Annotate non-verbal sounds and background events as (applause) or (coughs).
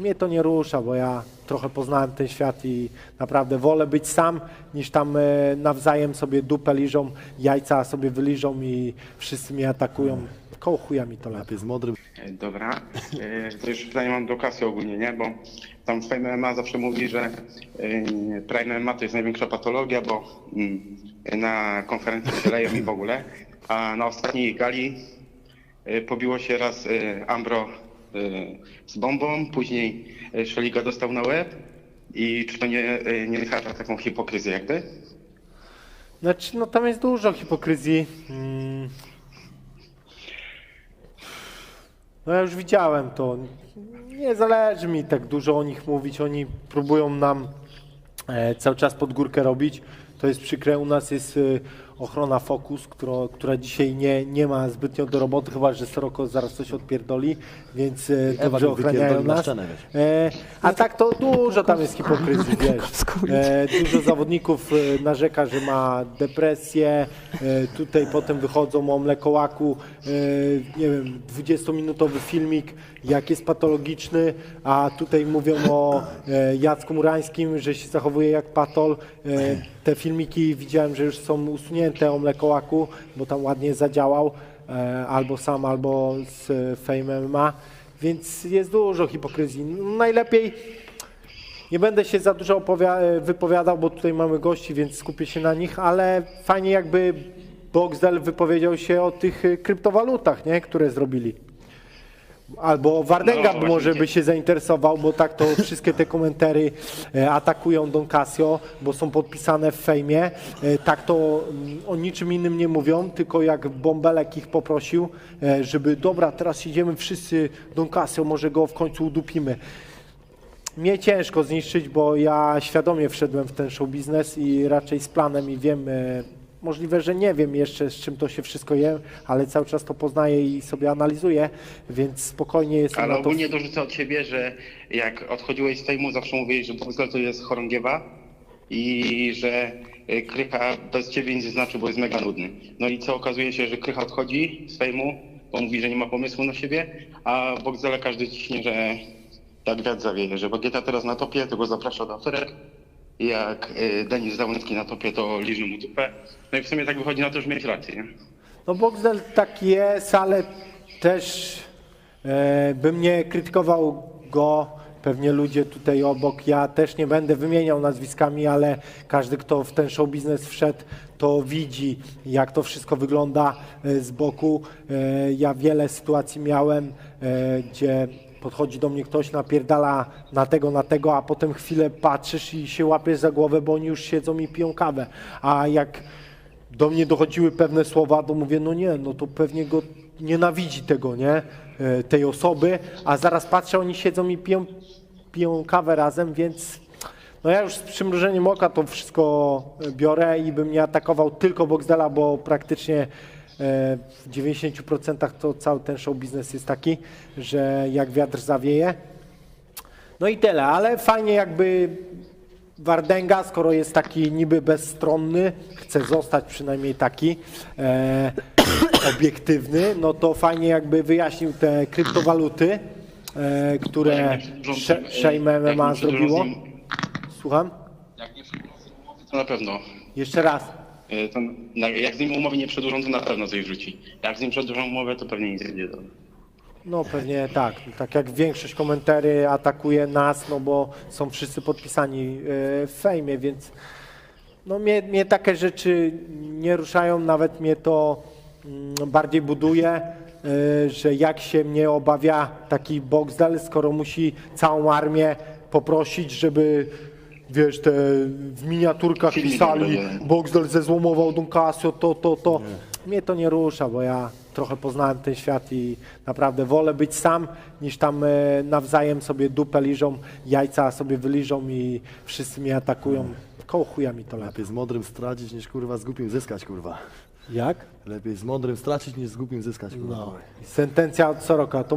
mnie to nie rusza, bo ja trochę poznałem ten świat i naprawdę wolę być sam, niż tam e, nawzajem sobie dupę liżą, jajca sobie wyliżą i wszyscy mnie atakują. Koło chuja mi to lepiej. Z modrym. E, Dobra. E, To już pytanie mam do kasy ogólnie, nie? Bo tam Prime MMA zawsze mówi, że e, Prime MMA to jest największa patologia, bo mm, na konferencji się leją i w ogóle. A na ostatniej gali e, pobiło się raz e, Ambro z bombą, później e, Szeliga dostał na łeb. I czy to nie, e, nie taką hipokryzję jakby? Znaczy, no tam jest dużo hipokryzji. Mm. No ja już widziałem to. Nie zależy mi tak dużo o nich mówić. Oni próbują nam e, cały czas pod górkę robić. To jest przykre. U nas jest ochrona Focus, która, która dzisiaj nie, nie ma zbytnio do roboty, chyba że Soroko zaraz coś odpierdoli, więc e, dobrze ochraniają nas. E, a tak to dużo tam jest hipokryzji, wiesz. E, dużo zawodników e, narzeka, że ma depresję, e, tutaj potem wychodzą o mlekołaku, e, nie wiem, 20-minutowy filmik, jak jest patologiczny, a tutaj mówią o e, Jacku Murańskim, że się zachowuje jak patol. E, te filmiki widziałem, że już są usunięte o mlekołaku, bo tam ładnie zadziałał, e, albo sam, albo z Fame MMA, więc jest dużo hipokryzji. No, najlepiej nie będę się za dużo e, wypowiadał, bo tutaj mamy gości, więc skupię się na nich, ale fajnie jakby Boxdel wypowiedział się o tych kryptowalutach, nie? które zrobili. Albo Wardenga No, może by się zainteresował, bo tak to wszystkie te komentary e, atakują Don Casio, bo są podpisane w fejmie. E, Tak to mm, o niczym innym nie mówią, tylko jak Bąbelek ich poprosił, e, żeby dobra, teraz idziemy wszyscy Don Casio, może go w końcu udupimy. Mnie ciężko zniszczyć, bo ja świadomie wszedłem w ten show biznes i raczej z planem i wiem, możliwe, że nie wiem jeszcze z czym to się wszystko je, ale cały czas to poznaję i sobie analizuję, więc spokojnie jestem Ale na to. ogólnie dorzucę od siebie, że jak odchodziłeś z Fejmu, zawsze mówiłeś, że Boxdel to jest chorągiewa i że y, Krycha bez ciebie nic nie znaczy, bo jest mega nudny. No i co okazuje się, że Krycha odchodzi z Fejmu, bo mówi, że nie ma pomysłu na siebie, a Boxdela każdy ciśnie, że jak wiatr zawieje, że Bagieta teraz na topie, to go zaprasza do aferek. Jak y, Denis Załęcki na topie, to liży mu dupę. No i w sumie tak wychodzi na to, że miałeś rację, nie? No Boxdel tak jest, ale też e, bym nie krytykował go. Pewnie ludzie tutaj obok, ja też nie będę wymieniał nazwiskami, ale każdy, kto w ten show biznes wszedł, to widzi, jak to wszystko wygląda e, z boku. E, ja wiele sytuacji miałem, e, gdzie podchodzi do mnie ktoś, napierdala na tego, na tego, a potem chwilę patrzysz i się łapiesz za głowę, bo oni już siedzą i piją kawę. A jak do mnie dochodziły pewne słowa, to mówię, no nie, no to pewnie go nienawidzi tego, nie, e, tej osoby, a zaraz patrzę, oni siedzą i piją, piją kawę razem, więc no ja już z przymrużeniem oka to wszystko e, biorę i bym nie atakował tylko Boxdela, bo praktycznie w 90% to cały ten show biznes jest taki, że jak wiatr zawieje, no i tyle, ale fajnie jakby Wardenga, skoro jest taki niby bezstronny, chce zostać przynajmniej taki e, (coughs) obiektywny, no to fajnie jakby wyjaśnił te kryptowaluty, e, które Shame MMA zrobiło. Słucham? Jak nie umowy, to na pewno. Jeszcze raz. E, To, jak z nim umowy nie przedłużą, to na pewno coś wrzuci. Jak z nim przedłużą umowę, to pewnie nic nie dobrze. No pewnie tak. Tak jak większość komentarzy atakuje nas, no bo są wszyscy podpisani e, w fejmie, więc no mnie, mnie takie rzeczy nie ruszają, nawet mnie to mm, bardziej buduje, e, że jak się mnie obawia taki Boxdel, skoro musi całą armię poprosić, żeby wiesz, te w miniaturkach Filmik pisali robiłem. Boxdel zezłomował Don Casio, to, to, to. Mnie to nie rusza, bo ja trochę poznałem ten świat i naprawdę wolę być sam, niż tam e, nawzajem sobie dupę liżą, jajca sobie wyliżą i wszyscy mnie atakują. Koło chuja mi to lepiej. Lepiej z modrym stracić niż kurwa z głupim zyskać, kurwa. Jak? Lepiej z mądrym stracić niż z głupim zyskać, kurwa. No. Sentencja od Soroka. To